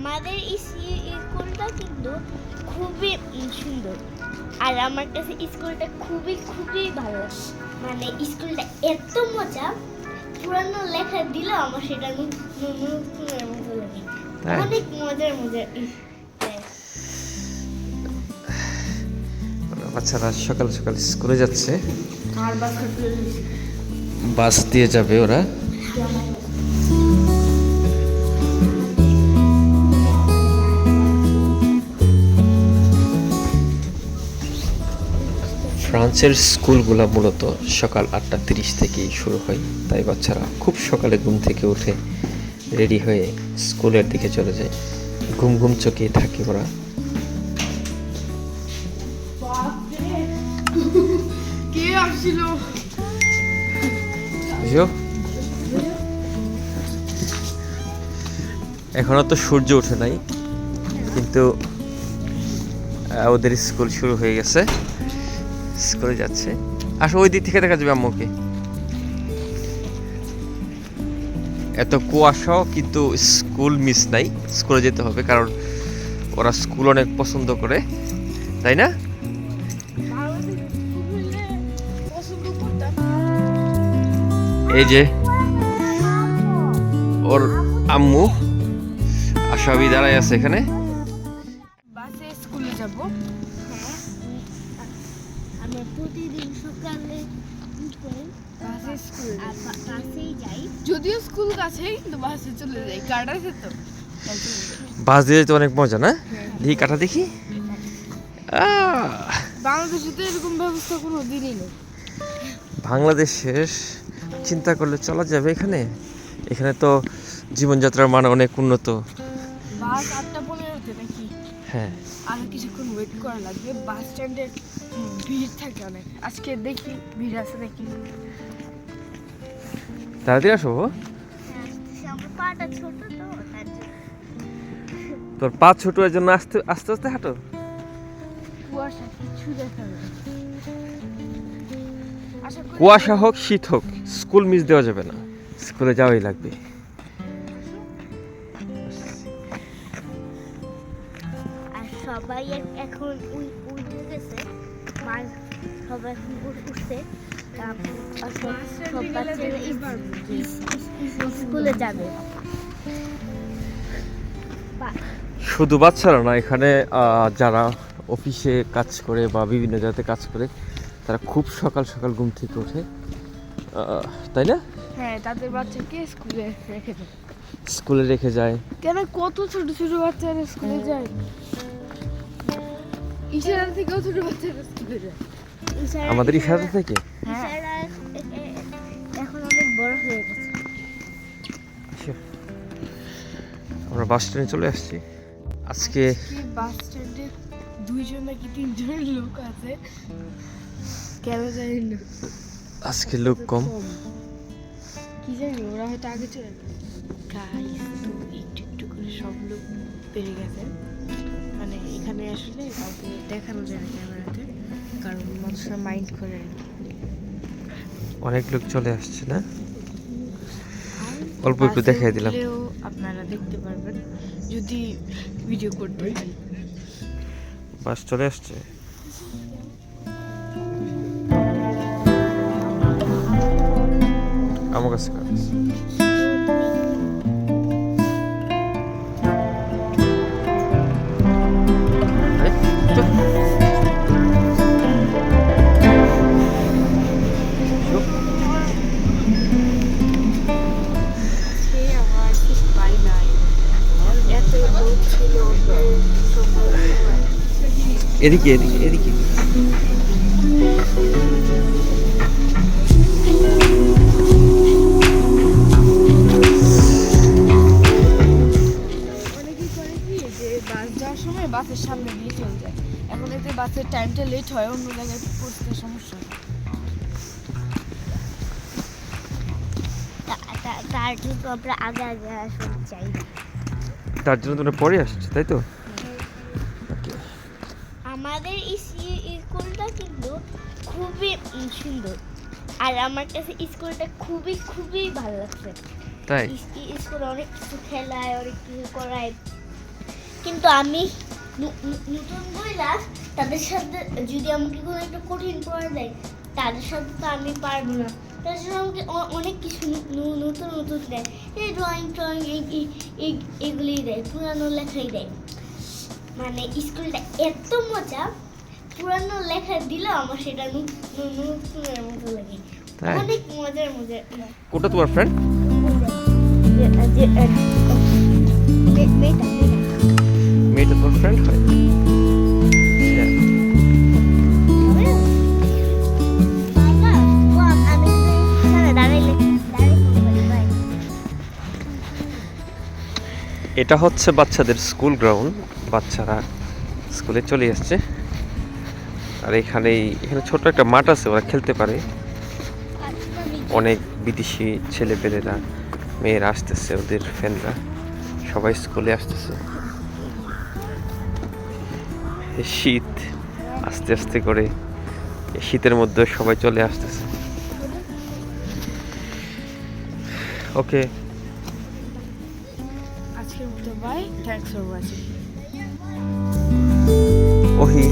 আমাদের এই স্কুলটা কিন্তু খুবই সুন্দর। আর আমার কাছে স্কুলটা খুবই খুবই ভালো। মানে স্কুলটা এত মজা পুরানো লেখা দিলেও আমার সেটা নতুন নতুনের মতো লাগে। অনেক মজার মজার। দেয়। বাচ্চারা সকাল সকাল স্কুলে যাচ্ছে। আর বাস দিয়ে যাবে ওরা। ফ্রান্সের স্কুলগুলো মূলত সকাল আটটা তিরিশ থেকেই শুরু হয়। তাই বাচ্চারা খুব সকালে ঘুম থেকে উঠে রেডি হয়ে স্কুলের দিকে চলে যায়। ঘুম ঘুম চোখে থাকে ওরা। এখনও তো সূর্য ওঠে নাই কিন্তু ওদের স্কুল শুরু হয়ে গেছে। স্কুলে যাচ্ছে। আসো, ওই দিক থেকে দেখা যাবে আম্মুকে। এত কুয়াশাও কিন্তু স্কুল মিস নাই। স্কুলে যেতে হবে, কারণ ওরা স্কুল অনেক পছন্দ করে। তাই না? এই যে, ওর আম্মু আশাবি দাঁড়ায় আছে এখানে। আমরা প্রতিদিন সকালে উঠে বাসে স্কুল। আর বা- বাসেই যাই। যদিও স্কুল কাছেই কিন্তু বাসে চলে যাই। কার্ড আছে তো? তাই চলে যাই। বাস দিয়ে যেতে অনেক মজা না? দেখি কাটা দেখি। বাংলাদেশে তো এরকম ব্যবস্থা কোনো দিনই নেই। বাংলাদেশের চিন্তা করলে চলা যাবে এখানে? এখানে তো জীবনযাত্রার মান অনেক উন্নত। বাস আটটা হ্যাঁ। আর কিছুক্ষণ ওয়েট করা লাগবে। বাস স্ট্যান্ডে ভিড় থাকে অনেক। আজকে দেখি ভিড় আছে নাকি? তাড়াতাড়ি আসো। হ্যাঁ আমার পাটা ছোট তো তোর পা ছোট এর জন্য আস্তে আস্তে আস্তে হাঁটো। কুয়াশা কিছু দেখা যায় না। আশা করি কুয়াশা হোক শীত হোক স্কুল মিস দেওয়া যাবে না। স্কুলে যাওয়াই লাগবে। সবাই এখন উই- উঠে গেছে মার সবাই এখন উঠছে। সব- বাচ্চারা স্কুলে যাবে। শুধু বাচ্চারা না এখানে যারা অফিসে কাজ করে বা বিভিন্ন জায়গাতে কাজ করে তারা খুব সকাল সকাল ঘুম থেকে ওঠে। তাই না? হ্যাঁ তাদের বাচ্চাকে স্কুলে রেখে দেয়। স্কুলে রেখে যায়। কেন কত ছোট ছোট বাচ্চারা স্কুলে যায়? ইশারা থেকেও ছোট বাচ্চারা স্কুলে যায়। আমাদের ইশারা থেকে? হ্যাঁ। ইশারা এখন অনেক বড় হয়ে গেছে। আমরা বাস স্ট্যান্ডে চলে আসছি। আজকে কি বাস স্ট্যান্ডে দুইজন নাকি তিনজন লোক আছে। কেন জানি না। আজকে লোক কম। কি জানি ওরা হয়তো আগে চলে গেছে। গাইস একটু একটু করে সব লোক বেড়ে গেছে। মানে এখানে আসলে কাউকে দেখানো যায় না ক্যামেরাতে কারণ মানুষরা মাইন্ড করে অনেক লোক চলে আসছে না? অল্প একটু দেখাই দিলাম। আপনারা দেখতে পারবেন যদি ভিডিও করতে পারি বাস চলে আসছে। আমার কাছে কাজ। এদিকে এদিকে এদিকে। অনেকেই করে কি যে বাস যাওয়ার সময় বাসের সামনে দিয়ে চলে যায়। এখন এতে বাসের টাইমটা লেট হয় অন্য জায়গায় পৌঁছতে সমস্যা হয়। তা- তা- তার জন্য আমরা আগে আগে আসতে চাই। তার জন্য তোমরা পরে আসছো তাই তো? আমাদের স্কুলটা কিন্তু খুবই সুন্দর। আর আমার কাছে স্কুলটা খুবই খুবই ভালো লাগছে। তাই? স্কুলে অনেক কিছু খেলায় অনেক কিছু করায়। কিন্তু আমি নতুন বইলা তাদের সাথে যদি আমাকে কোনো একটা কঠিন পড়া দেয় তাদের সাথে তো আমি পারব না। সাথে আমাকে অনেক কিছু নতুন নতুন দেয়। এই ড্রয়িং ট্রয়িং এগুলিই দেয় পুরানো লেখাই দেয়। মানে স্কুলটা এত মজা পুরানো লেখা দিলেও আমার সেটা নতুনের মতো লাগে। অনেক মজার মজার কোনটা তোমার ফ্রেন্ড মেয়েটা তোমার ফ্রেন্ড হয় এটা হচ্ছে বাচ্চাদের স্কুল গ্রাউন্ড। বাচ্চারা স্কুলে চলে আসছে আর এখানেই, এখানে ছোট একটা মাঠ আছে, ওরা খেলতে পারে। অনেক বিদেশি ছেলেপেলেরা, মেয়েরা আসতেছে, ওদের ফ্যানরা। সবাই স্কুলে আসতেছে। শীত, আস্তে আস্তে করে শীতের মধ্যে সবাই চলে আসতেছে। ওকে। আজকের মতো বাই থ্যাংকস ফর ওয়াচিং ওহি